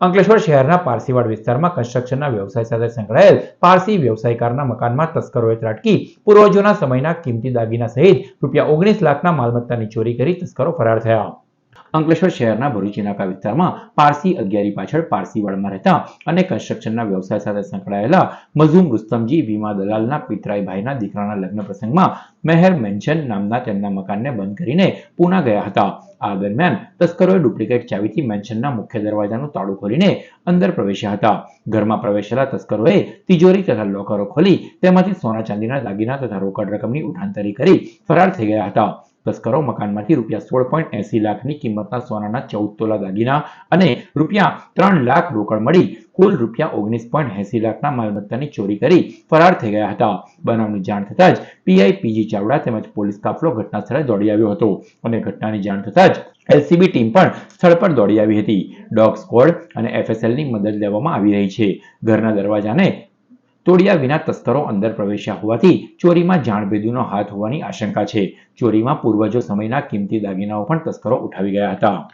અંકલેશ્વર શહેરના પારસીવાડ વિસ્તારમાં કન્સ્ટ્રક્શનના વ્યવસાય સાથે સંકળાયેલ પારસી વ્યવસાયકારના મકાનમાં તસ્કરોએ ત્રાટકી. પૂર્વજોના સમયના કિંમતી દાગીના સહિત રૂપિયા ઓગણીસ લાખના માલમત્તાની ચોરી કરી તસ્કરો ફરાર થયા. અંકલેશ્વર શહેરના ભરૂચી નાકા વિસ્તારમાં પારસી અગિયારી પાછળ પારસીવાડમાં રહેતા અને કન્સ્ટ્રક્શનના વ્યવસાય સાથે સંકળાયેલા મઝુમ રુસ્તમજી વીમા દલાલના પિતરાઈભાઈના દીકરાના લગ્ન પ્રસંગમાં મેહર મેન્શન નામના તેમના મકાનને બંધ કરીને પૂના ગયા હતા. આ દરમિયાન તસ્કરોએ ડુપ્લિકેટ ચાવીથી મેન્શનના મુખ્ય દરવાજાનું તાળું ખોલીને અંદર પ્રવેશ્યા હતા. ઘરમાં પ્રવેશેલા તસ્કરોએ તિજોરી તથા લોકરો ખોલી તેમાંથી સોના ચાંદીના દાગીના તથા રોકડ રકમની ઉઠાંતરી કરી ફરાર થઈ ગયા હતા. તસ્કરો મકાનમાંથી રૂપિયા સોળ પોઈન્ટ એસી લાખની કિંમતના સોનાના ચૌદ તોલા દાગીના અને રૂપિયા ત્રણ લાખ રોકડ મળી. કુલ રૂપિયા ઓગણીસ પોઈન્ટ એસી લાખના માલમત્તાની ચોરી કરી ફરાર થઈ ગયા હતા. બનાવની જાણ થતાં જ પીઆઈ પીજી ચાવડા તેમજ પોલીસ કાફલો ઘટના સ્થળે દોડી આવ્યો હતો અને ઘટનાની જાણ થતાં જ એલસીબી ટીમ પણ સ્થળ પર દોડી આવી હતી. ડોગ સ્કોડ અને એફએસએલની મદદ લેવામાં આવી રહી છે. ઘરના દરવાજાને તોડ્યા વિના તસ્કરો અંદર પ્રવેશ્યા હોવાથી ચોરીમાં જાણભેદુનો હાથ હોવાની આશંકા છે. ચોરીમાં પૂર્વજો સમયના કિંમતી દાગીનાઓ પણ તસ્કરો ઉઠાવી ગયા હતા.